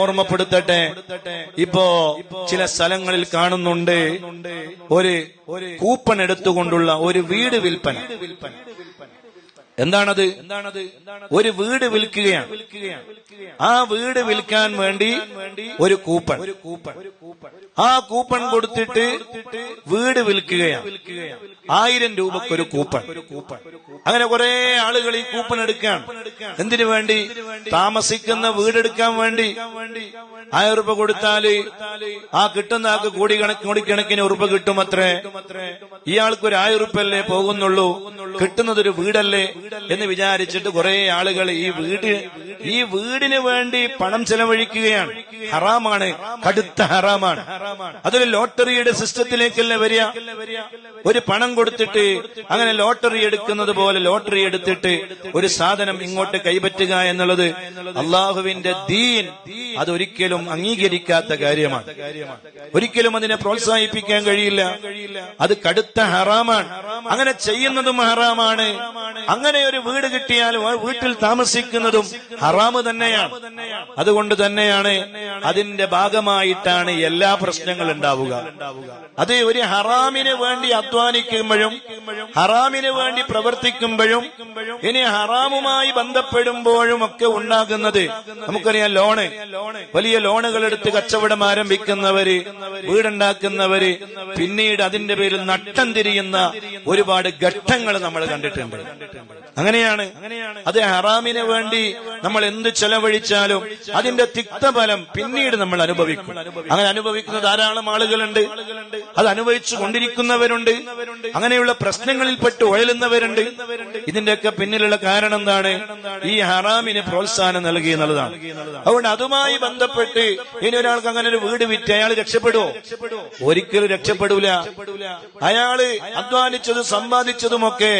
ഓർമ്മപ്പെടുത്തട്ടെ. ഇപ്പോ ചില സ്ഥലങ്ങളിൽ കാണുന്നുണ്ട് ഒരു കൂപ്പൺ എടുത്തുകൊണ്ടുള്ള ഒരു വീട് വിൽപ്പന. എന്താണത്? ഒരു വീട് വിൽക്കുകയാണ്. ആ വീട് വിൽക്കാൻ വേണ്ടി ഒരു കൂപ്പൺ. ഒരു കൂപ്പൺ ആ കൂപ്പൺ കൊടുത്തിട്ട് വീട് വിൽക്കുകയാണ്. ആയിരം രൂപക്ക് ഒരു കൂപ്പൺ. അങ്ങനെ കുറെ ആളുകൾ ഈ കൂപ്പൺ എടുക്കാൻ എന്തിനു വേണ്ടി? താമസിക്കുന്ന വീടെടുക്കാൻ വേണ്ടി. ആയിരം രൂപ കൊടുത്താൽ ആ കിട്ടുന്ന ആൾക്ക് കൂടി കണക്ക് കോടിക്കണക്കിന് ഉറുപ്പ കിട്ടും അത്രേ ഇയാൾക്ക് ഒരു ആയിരം ഉറുപ്പല്ലേ പോകുന്നുള്ളൂ? കിട്ടുന്നത് ഒരു വീടല്ലേ? എന്ന് വിചാരിച്ചിട്ട് കുറെ ആളുകൾ ഈ വീട് ഈ വീടിന് വേണ്ടി പണം ചെലവഴിക്കുകയാണ്. ഹറാമാണ്. കടുത്ത ഹറാമാണ്. അതൊരു ലോട്ടറിയുടെ സിസ്റ്റത്തിലേക്കല്ലേ വരിക? ഒരു പണം കൊടുത്തിട്ട് അങ്ങനെ ലോട്ടറി എടുക്കുന്നത് പോലെ ലോട്ടറി എടുത്തിട്ട് ഒരു സാധനം ഇങ്ങോട്ട് കൈപ്പറ്റുക എന്നുള്ളത് അള്ളാഹുവിന്റെ ദീൻ അതൊരിക്കലും അംഗീകരിക്കാത്ത കാര്യമാണ്. ഒരിക്കലും അതിനെ പ്രോത്സാഹിപ്പിക്കാൻ കഴിയില്ല. അത് കടുത്ത ഹറാമാണ്. അങ്ങനെ ചെയ്യുന്നതും ഹറാമാണ്. അങ്ങനെ ഒരു വീട് കിട്ടിയാൽ വീട്ടിൽ താമസിക്കുന്നതും ഹറാമ് തന്നെയാണ്. അതുകൊണ്ട് തന്നെയാണ് അതിന്റെ ഭാഗമായിട്ടാണ് എല്ലാ പ്രശ്നങ്ങളും ഉണ്ടാവുക. അത് ഒരു ഹറാമിന് വേണ്ടി അധ്വാനിക്കുമ്പോഴും ഹറാമിന് വേണ്ടി പ്രവർത്തിക്കുമ്പോഴും ഇനി ഹറാമുമായി ബന്ധപ്പെടുമ്പോഴും ഒക്കെ ഉണ്ടാകുന്നത് നമുക്കറിയാം ലോണ്. വലിയ ലോണുകൾ എടുത്ത് കച്ചവടം ആരംഭിക്കുന്നവര് വീടുണ്ടാക്കുന്നവര് പിന്നീട് അതിന്റെ പേരിൽ നട്ടം തിരിയുന്ന ഒരുപാട് ഘട്ടങ്ങൾ നമ്മൾ കണ്ടിട്ടുണ്ട്. അങ്ങനെയാണ്. അത് ഹറാമിന് വേണ്ടി നമ്മൾ എന്ത് ചെലവഴിച്ചാലും അതിന്റെ തിക്തഫലം പിന്നീട് നമ്മൾ അനുഭവിക്കും. അങ്ങനെ അനുഭവിക്കുന്ന ധാരാളം ആളുകളുണ്ട്. അത് അനുഭവിച്ചു കൊണ്ടിരിക്കുന്നവരുണ്ട്. അങ്ങനെയുള്ള പ്രശ്നങ്ങളിൽപ്പെട്ട് ഉഴലുന്നവരുണ്ട്. ഇതിന്റെയൊക്കെ പിന്നിലുള്ള കാരണം എന്താണ്? ഈ ഹറാമിന് പ്രോത്സാഹനം നൽകി എന്നുള്ളതാണ്. അതുകൊണ്ട് അതുമായി ബന്ധപ്പെട്ട് ഇനി ഒരാൾക്ക് അങ്ങനെ ഒരു വീട് വിറ്റ് അയാൾ രക്ഷപ്പെടുവോ? ഒരിക്കലും രക്ഷപ്പെടൂല. അയാൾ അധ്വാനിച്ചതും സമ്പാദിച്ചതുമൊക്കെ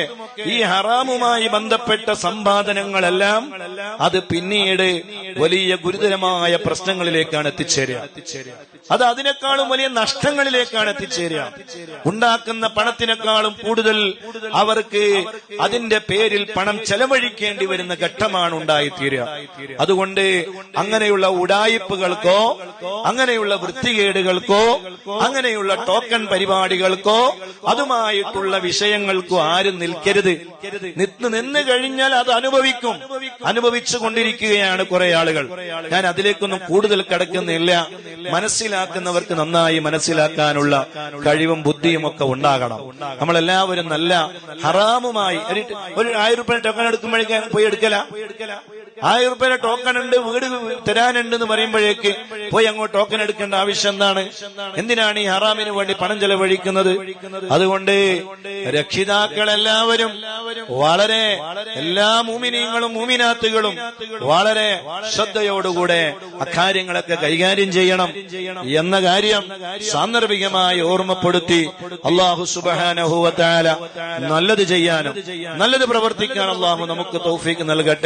ഈ ഹറാമുമായി ബന്ധപ്പെട്ട സമ്പാദനങ്ങളെല്ലാം അത് പിന്നീട് വലിയ ഗുരുതരമായ പ്രശ്നങ്ങളിലേക്കാണ് എത്തിച്ചേരുക. അത് അതിനേക്കാളും വലിയ നഷ്ടങ്ങളിലേക്കാണ് എത്തിച്ചേരുക. ഉണ്ടാക്കുന്ന പണത്തിനേക്കാളും കൂടുതൽ അവർക്ക് അതിന്റെ പേരിൽ പണം ചെലവഴിക്കേണ്ടി വരുന്ന ഘട്ടമാണ് ഉണ്ടായിത്തീരുക. അതുകൊണ്ട് അങ്ങനെയുള്ള ഉടായിപ്പുകൾക്കോ അങ്ങനെയുള്ള വൃത്തികേടുകൾക്കോ അങ്ങനെയുള്ള ടോക്കൺ പരിപാടികൾക്കോ അതുമായിട്ടുള്ള വിഷയങ്ങൾക്കോ ആരും നിൽക്കരുത്. നിന്ന് നിന്ന് കഴിഞ്ഞാൽ അത് അനുഭവിക്കും. അനുഭവിച്ചു കൊണ്ടിരിക്കുകയാണ് കുറെ ആളുകൾ. ഞാൻ അതിലേക്കൊന്നും കൂടുതൽ കിടക്കുന്നില്ല. മനസ്സിലാക്കുന്നവർക്ക് നന്നായി മനസ്സിലാക്കാനുള്ള കഴിവും ബുദ്ധിയും ഒക്കെ ഉണ്ടാകണം. നമ്മളെല്ലാവരും നല്ല ഹറാമുമായി. ഒരു- ആയിരം രൂപ ടോക്കൺ എടുക്കുമ്പോഴേക്ക് പോയി എടുക്കല? ആയിരം രൂപയുടെ ടോക്കൺ ഉണ്ട് വീട് തരാനുണ്ട് എന്ന് പറയുമ്പോഴേക്ക് പോയി അങ്ങോട്ട് ടോക്കൺ എടുക്കേണ്ട ആവശ്യം എന്താണ്? എന്തിനാണ് ഈ ഹറാമിന് വേണ്ടി പണം ചെലവഴിക്കുന്നത്? അതുകൊണ്ട് രക്ഷിതാക്കളെല്ലാവരും വളരെ എല്ലാ മൂമിനീങ്ങളും മൂമിനാത്തുകളും വളരെ ശ്രദ്ധയോടുകൂടെ അക്കാര്യങ്ങളൊക്കെ കൈകാര്യം ചെയ്യണം എന്ന കാര്യം സാന്ദർഭികമായി ഓർമ്മപ്പെടുത്തി അള്ളാഹു സുബാനഹുവത്താല നല്ലത് ചെയ്യാനും നല്ലത് പ്രവർത്തിക്കാൻ അള്ളാഹു നമുക്ക് തൗഫീക്ക് നൽകട്ടെ.